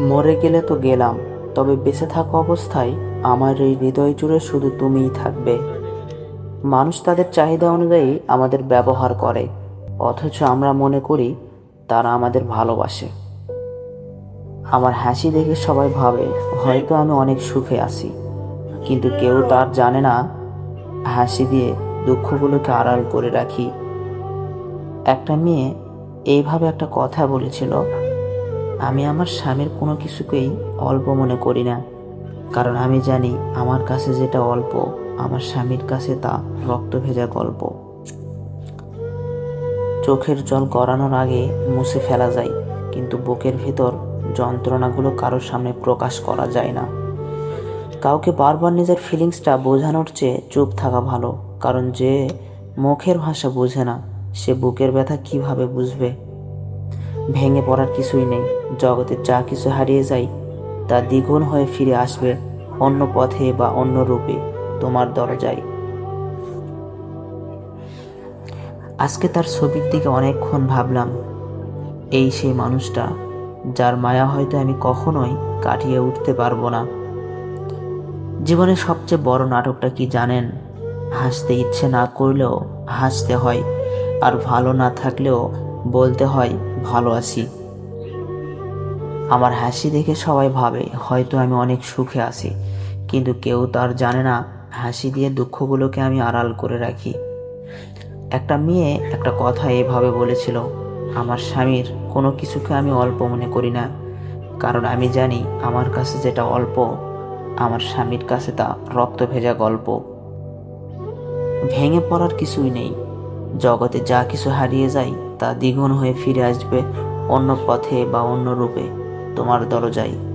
মরে গেলে তো গেলাম, তবে বেঁচে থাকা অবস্থায় আমার এই হৃদয় জুড়ে শুধু তুমিই থাকবে। মানুষ তাদের চাহিদা অনুযায়ী আমাদের ব্যবহার করে, অথচ আমরা মনে করি তারা আমাদের ভালোবাসে। আমার হাসি দেখে সবাই ভাবে, হয়তো আমি অনেক সুখে আছি, কিন্তু কেউ তার জানে না, হাসি দিয়ে দুঃখগুলোকে আড়াল করে রাখি। একটা মেয়ে এইভাবে একটা কথা বলেছিল আমি আমার স্বামীর কোনো কিছুকেই অল্প মনে করি না। কারণ আমি জানি আমার কাছে যেটা অল্প, আমার স্বামীর কাছে তা রক্ত ভেজা গল্প। চোখের জল গড়ানোর আগে মুছে ফেলা যায়, কিন্তু বুকের ভিতর যন্ত্রণাগুলো কারোর সামনে প্রকাশ করা যায় না। কাউকে বারবার নিজের ফিলিংসটা বোঝানোর চেয়ে চুপ থাকা ভালো, কারণ যে মুখের ভাষা বোঝে না, সে বুকের ব্যথা কীভাবে বুঝবে? ভেঙে পড়ার কিছুই নেই। জগতে যা কিছু হারিয়ে যায়, তা দ্বিগুণ হয়ে ফিরে আসবে অন্য পথে বা অন্য রূপে তোমার দরজায়। আজকে তার ছবির দিকে অনেকক্ষণ ভাবলাম, এই সেই মানুষটা, যার মায়া হয়তো আমি কখনোই কাটিয়ে উঠতে পারব না। জীবনের সবচেয়ে বড় নাটকটা কি জানেন? হাসতে ইচ্ছে না করলেও হাসতে হয়, আর ভালো না থাকলেও বলতে হয়, ভালো আছি। আমার হাসি দেখে সবাই ভাবে, হয়তো আমি অনেক সুখে আছি। কিন্তু কেউ তার জানে না, হাসি দিয়ে দুঃখগুলোকে আমি আড়াল করে রাখি। একটা মেয়ে একটা কথা এভাবে বলেছিল, আমার স্বামীর কোনো কিছুকে আমি অল্প মনে করি না। কারণ আমি জানি আমার কাছে যেটা অল্প, আমার স্বামীর কাছে তা রক্ত ভেজা গল্প। ভেঙে পড়ার কিছুই নেই। জগতে যা কিছু হারিয়ে যায় তা দ্বিগুণ হয়ে ফিরে আসবে অন্য পথে বা অন্য রূপে। তোমার দরজায়।